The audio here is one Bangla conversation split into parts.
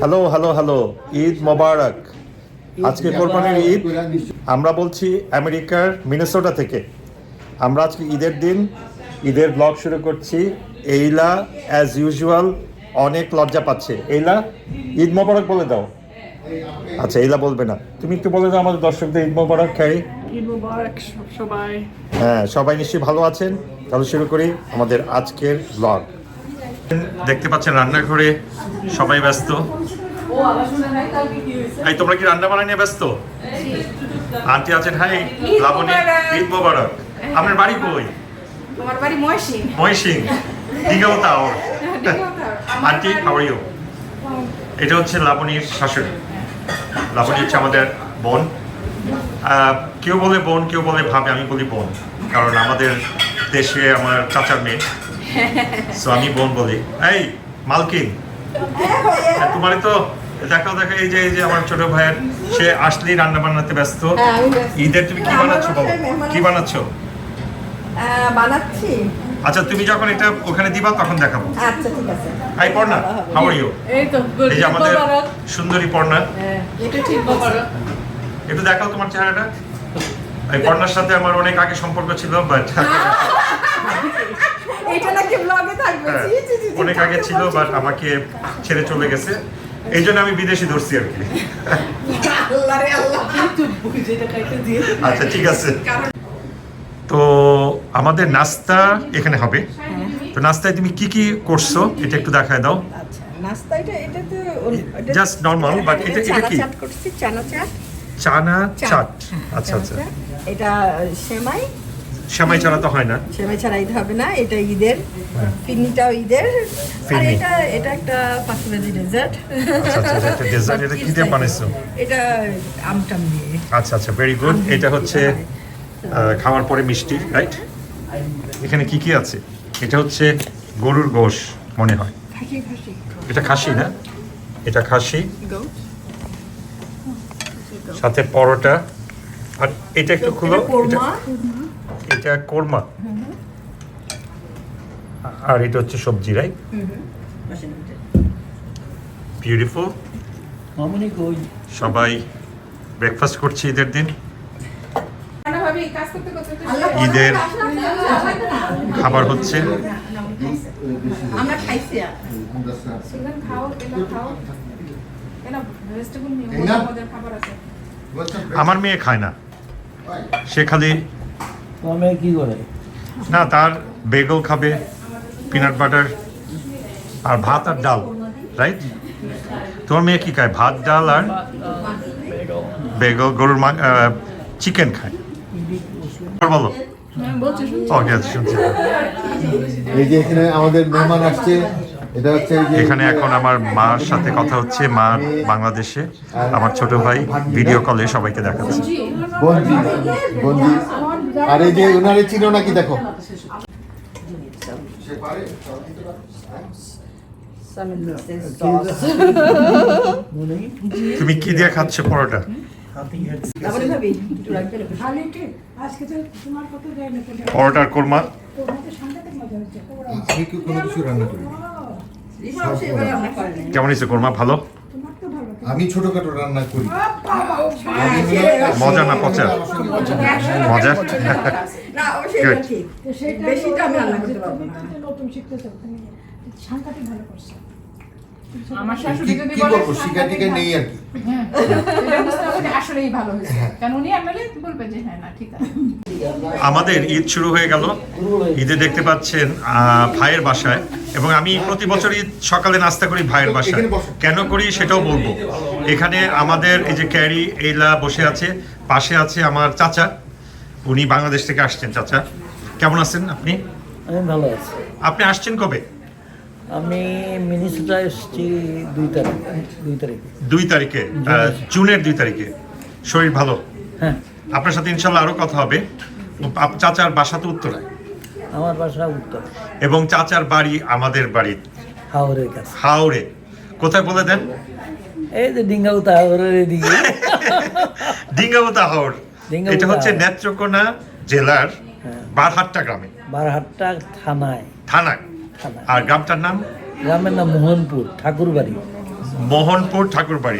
Hello hello hello Eid Mubarak আজকে কোরবানির ঈদ। আমরা বলছি আমেরিকার মিনেসোটা থেকে। আমরা আজকে ঈদের দিন ঈদের ব্লগ শুরু করছি। এইলা অ্যাজ ইউজুয়াল অনেক লজ্জা পাচ্ছে। এইলা ঈদ মোবারক বলে দাও। আচ্ছা এইলা বলবে না। তুমি একটু বলে দাও আমাদের দর্শকদের ঈদ মোবারক মুবারক সবাই। হ্যাঁ সবাই নিশ্চয়ই ভালো আছেন। তাহলে শুরু করি আমাদের আজকের ব্লগ দেখতে পাচ্ছেন রান্নাঘরে সবাই ব্যস্ত। এই তোমরা কি রান্না বান্না নিয়ে ব্যস্ত? আন্টি আছেন হাই লাবণী ঈদ মোবারক। আপনার বাড়ি কই? তোমার বাড়ি ময়সি। ময়সিং। দিঘাও তাও আন্টি হাউ ইউ এটা হচ্ছে লাবণীর শাশুড়ি। লাবণী হচ্ছে আমাদের বোন। কেউ বলে বোন কেউ বলে ভাবে আমি বলি বোন। কারণ আমাদের দেশে আমার চাচার মেয়ে। সো আমি বোন বলি এই মালকিন হ্যাঁ, তোমারই তো দেখাও দেখা এই যে এই যে আমার ছোট ভাইয়ের সে আসলেই রান্না বান্নাতে ব্যস্ত। হ্যাঁ, ব্যস্ত। ঈদের তুমি কি বানাচ্ছো বাবু কি। বানাচ্ছ? বানাচ্ছি। আচ্ছা তুমি যখন এটা ওখানে দিবা তখন দেখাবো। আচ্ছা ঠিক আছে। Hi Parna how are you এই তো এই যে আমাদের সুন্দরী পর্ণা হ্যাঁ, এটা ঠিক মুবারক একটু দেখাও তোমার চেহারাটা। এই পর্ণার সাথে আমার অনেক আগে সম্পর্ক ছিল বাট এটা নাকি ব্লগে থাকবে। হ্যাঁ, অনেক আগে ছিল বাট আমাকে ছেড়ে চলে গেছে। এই জন্য আমি বিদেশি ধরছি আর কি। আচ্ছা ঠিক আছে। তো আমাদের নাস্তা এখানে হবে। তো নাস্তায় তুমি কি কি করছ? এটা একটু দেখায় দাও। আচ্ছা নাস্তা এটা এটা তো এটা- কি? চাট চানা চাট চানা চাট হ্যাঁ, আচ্ছা আচ্ছা। এটা সেমাই সেমাই ছাড়া তো হয় না। সেমাই ছাড়া ঈদ হবে না এটা ঈদের ফিরনিটাও ঈদের। আর এটা এটা একটা পাখিবাজি ডেজার্ট। আচ্ছা আচ্ছা এটা ডেজার্ট এটা কি দিয়ে বানাইছো? এটা আমটাম দিয়ে। আচ্ছা আচ্ছা ভেরি গুড এটা হচ্ছে খাওয়ার পরে মিষ্টি রাইট এখানে কি কি আছে? এটা হচ্ছে গরুর গোশ মনে হয়। এটা খাসি না? এটা খাসি। সাথে পরোটা। আর এটা একটু খুলো। এটা কোরমা। আর এটা হচ্ছে সবজি রাইট বিউটিফুল সবাই ব্রেকফাস্ট করছে ঈদের দিন। ঈদের খাবার হচ্ছে। আমরা খাইছি আর। আমার মেয়ে খায় না। সে খালি তুমি কি করে? না তার বেগল খাবে পিনাট বাটার আর ভাত আর ডাল রাইট তোমার মেয়ে কি খায়? ভাত ডাল আর বেগল গরুর চিকেন খায়। আর বলো। ওকে আচ্ছা শুনছি। এই যে এখানে আমাদের মেহমান আসছে এটা হচ্ছে এখানে এখন আমার মার সাথে কথা হচ্ছে মা বাংলাদেশে। আমার ছোট ভাই ভিডিও কলে সবাইকে দেখাচ্ছে। বন্দি বন্দি। আর এই যে ওনারে চিনো নাকি দেখো তুমি কি দিয়ে খাচ্ছ পরোটা তারপরে ভাবি একটু রাখবে না? পরোটা আর কোরমা। কেমন হয়েছে কোরমা ভালো আমি ছোটখাটো রান্না করি। মজা না পচা? মজা। বেশিটা আমি রান্না করতে পারব না। সাংঘাতিক ভালো করছ। আমার শাশুড়ি কি- যদি কি বলে করব? শিকা টিকা নেই আর কি। হ্যাঁ এটা বুঝতে হবে আসলেই ভালো হয়েছে। কারণ উনি এমএলএ বলবে যে হ্যাঁ না ঠিক আছে। আমাদের ঈদ শুরু হয়ে গেল। ঈদে দেখতে পাচ্ছেন ভাইয়ের বাসায়। এবং আমি প্রতি বছর ঈদ সকালে নাস্তা করি ভাইয়ের বাসায়। কেন করি সেটাও বলব। এখানে আমাদের এই যে ক্যারি এইলা বসে আছে পাশে আছে আমার চাচা। উনি বাংলাদেশ থেকে আসছেন চাচা। কেমন আছেন আপনি? ভালো আছি। আপনি আসছেন কবে? আমি মিনিসোটা এসেছি দুই তারিখ দুই তারিখে। দুই তারিখে জুনের দুই তারিখে। শরীর ভালো? হ্যাঁ। আপনার সাথে ইনশাল্লাহ আরও কথা হবে। চাচার বাসা তো উত্তরায়। আমার বাসা উত্তর। এবং চাচার বাড়ি আমাদের বাড়ি। হাওড়ের কাছে। হাওড়ে কোথায় বলে দেন? এই যে ডিঙ্গাউতা হাওড়ের এদিকে। ডিঙ্গাবতা হাওড় এটা হচ্ছে নেত্রকোনা জেলার হ্যাঁ। বারহাট্টা গ্রামে। বারহাট্টা থানায়। থানায়। আর গ্রামটার নাম? গ্রামের নাম মোহনপুর ঠাকুরবাড়ি। মোহনপুর ঠাকুরবাড়ি।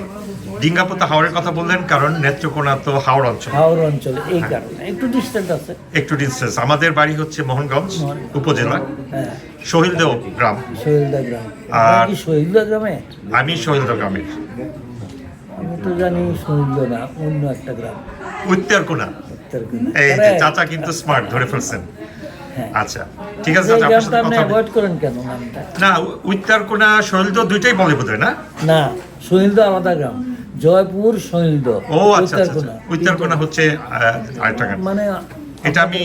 ডিঙ্গাপোতা হাওড়ের কথা বললেন কারণ নেত্রকোনা তো হাওড় অঞ্চল। হাওড় অঞ্চলে এই কারণে। একটু ডিস্টেন্স আছে। একটু ডিস্টেন্স আমাদের বাড়ি হচ্ছে মোহনগঞ্জ উপজেলা হ্যাঁ। শহীদদেও গ্রাম। শহীদা গ্রাম। আর- কি শহীদা গ্রামে? আমি শহীদদেও গ্রামের আমি তো জানি শহীদা না অন্য একটা গ্রাম। উত্তরকোনা। এই যে চাচা কিন্তু স্মার্ট ধরে ফেলছেন। হ্যাঁ। আচ্ছা ঠিক আছে আপনার সাথে কথা অ্যাভয়েড করেন কেন নামটা না উত্তরকোনা শহীদ দুইটাই বলে বোধ না না আলাদা গ্রাম জয়পুর ও আচ্ছা আচ্ছা আচ্ছা। উত্তরকোনা হচ্ছে আরেকটা। মানে এটা আমি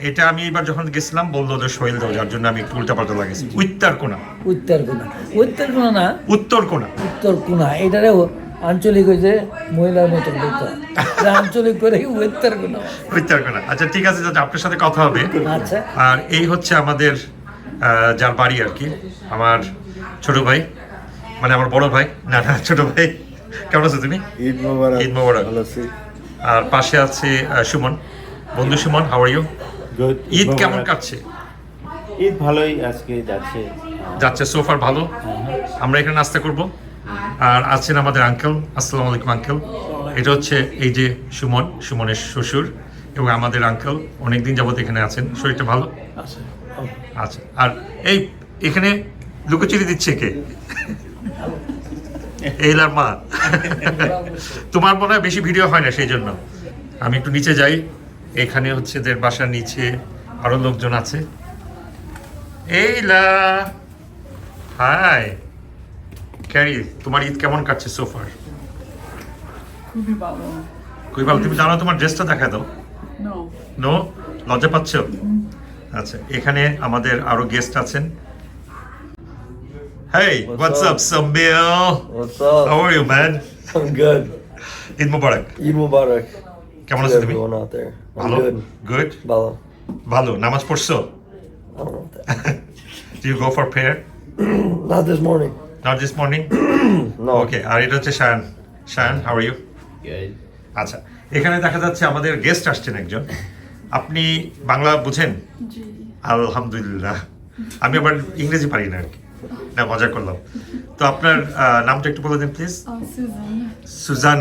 এটা আমি এবার যখন গেছিলাম বলল যে শৈল যার জন্য আমি একটু উল্টাপাল্টা লাগেছি উত্তরকোনা উত্তরকোনা উত্তরকোনা না? উত্তরকোনা উত্তরকোনা এটারে আঞ্চলিক হয়েছে মহিলার মতো বলতে হয়। এটা আঞ্চলিক করে উত্তরকোনা উত্তরকোনা আচ্ছা ঠিক আছে চাচা আপনার সাথে কথা হবে। আচ্ছা। আর এই হচ্ছে আমাদের যার বাড়ি আর কি আমার ছোট ভাই। মানে আমার বড় ভাই। না না ছোট ভাই। কেমন আছো তুমি? ঈদ মোবারক। ঈদ মোবারক। ভালো আছি। আর পাশে আছে সুমন। বন্ধু সুমন হাওয়ার ইউ ঈদ কেমন। কাটছে? ঈদ ভালোই আজকে যাচ্ছে। যাচ্ছে সোফার ভালো? আমরা এখানে নাস্তা করব। আর আছেন আমাদের আঙ্কেল আসসালামু আলাইকুম আঙ্কেল এটা হচ্ছে এই যে সুমন সুমনের শ্বশুর এবং আমাদের আঙ্কেল অনেকদিন যাবত এখানে আছেন। শরীরটা ভালো? আচ্ছা। আর এই এখানে লুকোচুরি দিচ্ছে কে? এইলার মা। তোমার মনে হয় বেশি ভিডিও হয় না সেই জন্য। আমি একটু নিচে যাই। এখানে হচ্ছে এদের বাসার নিচে আরও লোকজন আছে। এইলা হাই। ক্যারি তোমার ঈদ কেমন কাটছে সোফার খুবই ভালো খুবই ভালো তুমি জানো তোমার ড্রেসটা দেখা দাও নো নো লজ্জা পাচ্ছ আচ্ছা এখানে আমাদের আরও গেস্ট আছেন Hey, What's what's up, up? What's up? How are you, man? I'm good. Eid Mubarak. Eid Mubarak কেমন আছো তুমি? ভালো? Good? Bala. ভালো নামাজ পড়ছো? Do you go for prayer? Not this morning. Not this morning? No. Okay, আর এটা হচ্ছে Shayan Shayan how are you Good. আচ্ছা এখানে দেখা যাচ্ছে আমাদের গেস্ট আসছেন একজন। আপনি বাংলা বুঝেন? জি। আলহামদুলিল্লাহ। আমি আবার ইংরেজি পারি না আর কি। না মজা করলাম। তো আপনার নামটা একটু বলে দিন প্লিজ সুজন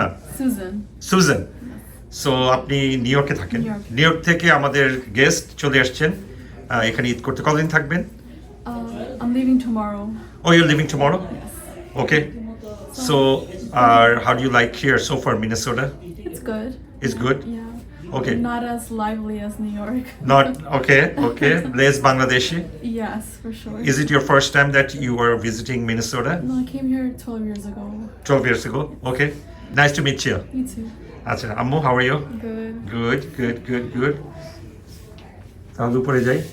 সুজানা সো আপনি নিউ ইয়র্কে থাকেন। নিউ ইয়র্কে। থেকে আমাদের গেস্ট চলে আসছেন। এখানে ঈদ করতে কতদিন থাকবেন? I'm leaving tomorrow. Oh you living tomorrow okay so R how do you like here so far Minnesota It's good. Is good Yeah. Okay. Not as lively as New York. Not okay okay less Bangladeshi Yes, for sure. Is it your first time that you were visiting Minnesota? No, I came here 12 years ago. 12 years ago. Okay. Nice to meet you. You too. আচ্ছা আম্মু how are you? Good. Good, good, good, good. তাহলে উপরে যাই হ্যাঁ,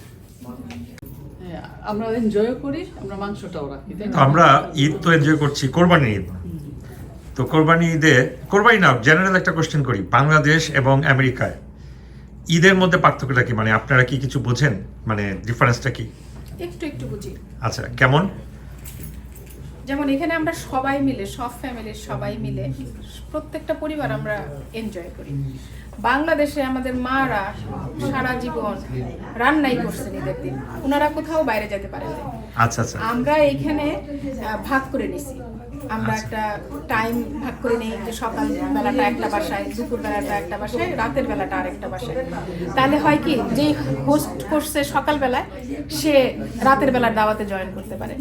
আমরা এনজয় করি আমরা মাংসটাও রাখি আমরা ঈদ তো এনজয় করছি কোরবানি ঈদ। তো কোরবানি ঈদে কোরবানি না জেনারেল একটা কোশ্চেন করি বাংলাদেশ এবং আমেরিকায়। ঈদের মধ্যে পার্থক্যটা কি? মানে আপনারা কি কিছু বোঝেন? মানে ডিফারেন্সটা কি? একটু একটু বুঝি। আচ্ছা কেমন? যেমন এখানে আমরা সবাই মিলে সব ফ্যামিলির সবাই মিলে প্রত্যেকটা পরিবার আমরা এনজয় করি। বাংলাদেশে আমাদের মারা সারা জীবন রান্নাই করছেন ঈদের দিন। ওনারা কোথাও বাইরে যেতে পারেন আচ্ছা আচ্ছা। আমরা এখানে ভাগ করে নিছি। আমরা একটা টাইম ভাগ করে নিই যে সকাল বেলাটা একটা বাসায় দুপুর বেলাটা একটা বাসায় রাতের বেলাটা আরেকটা বাসায়। তাহলে হয় কি যে হোস্ট করছে সকাল বেলায় সে রাতের বেলার দাওয়াতে জয়েন করতে পারে।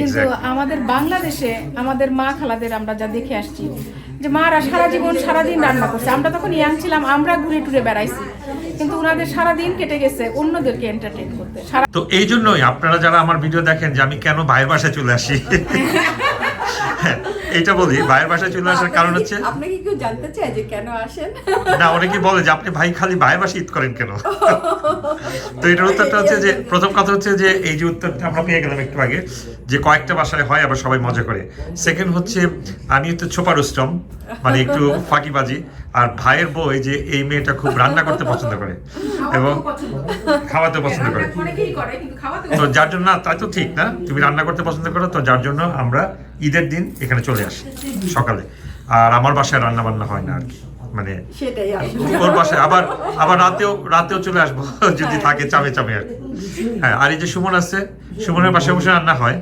কিন্তু আমাদের বাংলাদেশে আমাদের মা খালাদের আমরা যা দেখে আসছি যে মারা সারা জীবন সারাদিন রান্না করছে। আমরা তখন ইয়াং ছিলাম আমরা ঘুরে টুরে বেড়াইছি। কিন্তু ওনাদের সারাদিন কেটে গেছে অন্যদেরকে এন্টারটেইন করতে। সারা তো এই জন্যই আপনারা যারা আমার ভিডিও দেখেন যে আমি কেন ভাইয়ের বাসায় চলে আসি? এইটা বলি ভাইয়ের বাসায় চলে আসার কারণ হচ্ছে আপনি কি কেউ জানতে চায় যে কেন আসেন? না অনেকে বলে যে আপনি ভাই খালি ভাইয়ের বাসায় ঈদ করেন কেন? তো এটার উত্তরটা হচ্ছে যে প্রথম কথা হচ্ছে যে এই যে উত্তরটা আমরা পেয়ে গেলাম একটু আগে যে কয়েকটা বাসায় হয় আবার সবাই মজা করে। সেকেন্ড হচ্ছে আমি তো ছোপা রুস্টম মানে একটু ফাঁকিবাজি। আর ভাইয়ের বই যে এই মেয়েটা খুব রান্না করতে পছন্দ করে এবং খাওয়াতে পছন্দ করে। কিন্তু খাওয়াতে তো যার জন্য না তাই তো ঠিক না তুমি রান্না করতে পছন্দ করো তো যার জন্য আমরা ঈদের দিন এখানে চলে আসি সকালে। আর আমার বাসায় রান্না বান্না হয় না আর কি মানে ওর বাসায় আবার আবার রাতেও রাতেও চলে আসব যদি থাকে চামে চামে আর কি। হ্যাঁ আর এই যে সুমন আছে সুমনের বাসায় বসে রান্না হয়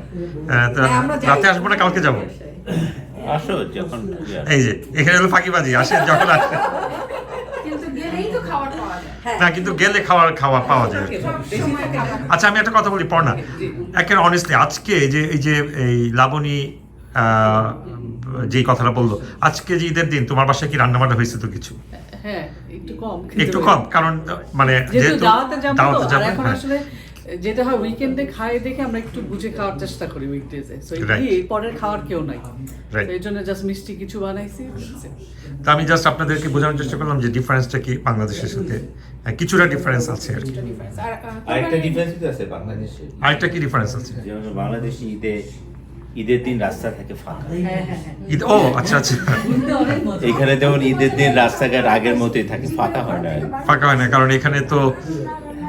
হ্যাঁ, রাতে আসব না কালকে যাব? আসো যখন এই যে এখানে হলো ফাঁকিবাজি আসেন যখন আসেন কিন্তু গেলেই তো খাবার পাওয়া যায়। না কিন্তু গেলে খাওয়ার খাওয়া পাওয়া যায়। আর কি। আচ্ছা আমি একটা কথা বলি পড়না। একের অনেস্টলি আজকে এই যে এই যে এই লাবণী যেই কথাটা বলল আজকে যে ঈদের দিন তোমার বাসায় কি রান্না বান্না হয়েছে তো কিছু? হ্যাঁ একটু কম। একটু কম কারণ মানে যেহেতু দাওয়াতে যাব হ্যাঁ। যেটা হয় উইকেন্ডে খাই দেখে আমরা একটু বুঝে খাওয়ার চেষ্টা করি উইকডেজে সো এই পরের খাওয়ার কেউ নাই। এই জন্য জাস্ট মিষ্টি কিছু বানাইছি তো আমি জাস্ট আপনাদেরকে বোঝানোর চেষ্টা করলাম যে ডিফারেন্সটা কি বাংলাদেশের সাথে। কিছুটা ডিফারেন্স আছে আর কি। আরেকটা ডিফারেন্স আছে বাংলাদেশে আরেকটা কি ডিফারেন্স আছে? যেমন বাংলাদেশে ঈদে ঈদের দিন রাস্তা থাকে ফাঁকা। হ্যাঁ হ্যাঁ হ্যাঁ। ঈদ ও আচ্ছা আচ্ছা। এখানে যেমন ঈদের দিন রাস্তাঘাট আগের মতোই থাকে ফাঁকা হয় না ফাঁকা হয় না কারণ এখানে তো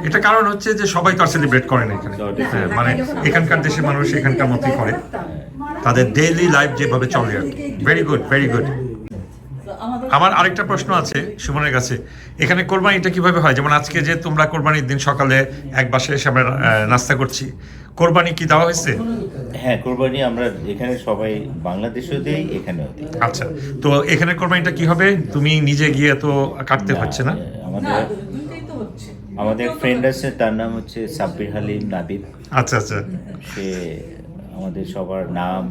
এটা কারণ হচ্ছে যে সবাই তো আর সেলিব্রেট করে না এখানে। হ্যাঁ, মানে এখানকার দেশের মানুষ এখানকার মতোই করে। তাদের ডেইলি লাইফ যেভাবে চলে আর ভেরি গুড ভেরি গুড আমার আরেকটা প্রশ্ন আছে সুমনের কাছে। এখানে কোরবানিটা কীভাবে হয়? যেমন আজকে যে তোমরা কোরবানির দিন সকালে এক বাসায় এসে আমরা নাস্তা করছি। কোরবানি কি দেওয়া হয়েছে? হ্যাঁ কোরবানি আমরা এখানে সবাই বাংলাদেশেও দেই এখানেও দিই। আচ্ছা তো এখানে কোরবানিটা কি হবে? তুমি নিজে গিয়ে তো কাটতে হচ্ছে না? আমাদের না দুইটাই তো হচ্ছে আমাদের ফ্রেন্ড আছে তার নাম হচ্ছে সাব্বির হালিম নাবিব। আচ্ছা আচ্ছা। সে আমাদের সবার নাম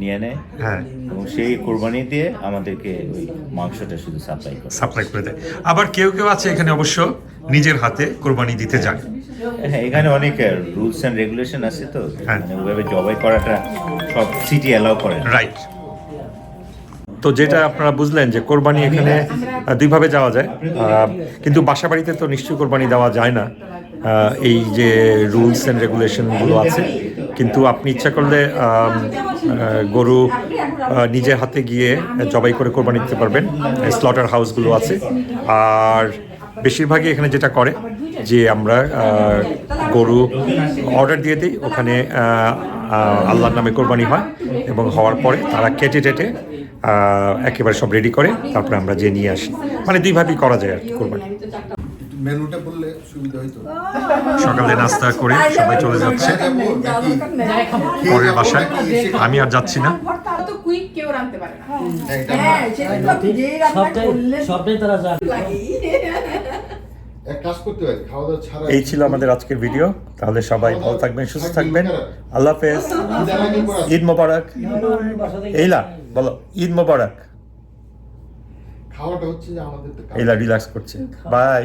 নিয়ে নেয় হ্যাঁ। এবং সেই কোরবানি দিয়ে আমাদেরকে ওই মাংসটা শুধু সাপ্লাই করে। সাপ্লাই করে দেয়। আবার কেউ কেউ আছে এখানে অবশ্য নিজের হাতে কোরবানি দিতে যায়। হ্যাঁ এখানে অনেক রুলস অ্যান্ড রেগুলেশন আছে তো। হ্যাঁ। মানে ওইভাবে জবাই করাটা সব সিটি অ্যালাউ করে রাইট তো যেটা আপনারা বুঝলেন যে কোরবানি এখানে দুইভাবে যাওয়া যায়। কিন্তু বাসা বাড়িতে তো নিশ্চয়ই কোরবানি দেওয়া যায় না। এই যে রুলস অ্যান্ড রেগুলেশনগুলো আছে। কিন্তু আপনি ইচ্ছা করলে গরু নিজের হাতে গিয়ে জবাই করে কোরবানি দিতে পারবেন। স্লটার হাউসগুলো আছে। আর বেশিরভাগই এখানে যেটা করে যে আমরা গরু অর্ডার দিয়ে দিই। ওখানে আল্লাহর নামে কোরবানি হয় এবং হওয়ার পরে তারা কেটে টেটে একেবারে সব রেডি করে তারপরে আমরা যে নিয়ে আসি। মানে দুইভাবেই করা যায় আর কি কোরবানি। মেনুটা বললে সুবিধা হইতো। সকালে নাস্তা করে সবাই চলে যাচ্ছে। পরের বাসায়। আমি আর যাচ্ছি না। হ্যাঁ ছাড়া এই ছিল আমাদের আজকের ভিডিও তাহলে সবাই ভালো থাকবেন সুস্থ থাকবেন আল্লাহ হাফেজ। ঈদ মোবারক। এইলা বলো ঈদ মোবারক। খাওয়াটা হচ্ছে যে আমাদের তো কাজ। রিল্যাক্স করছে। বাই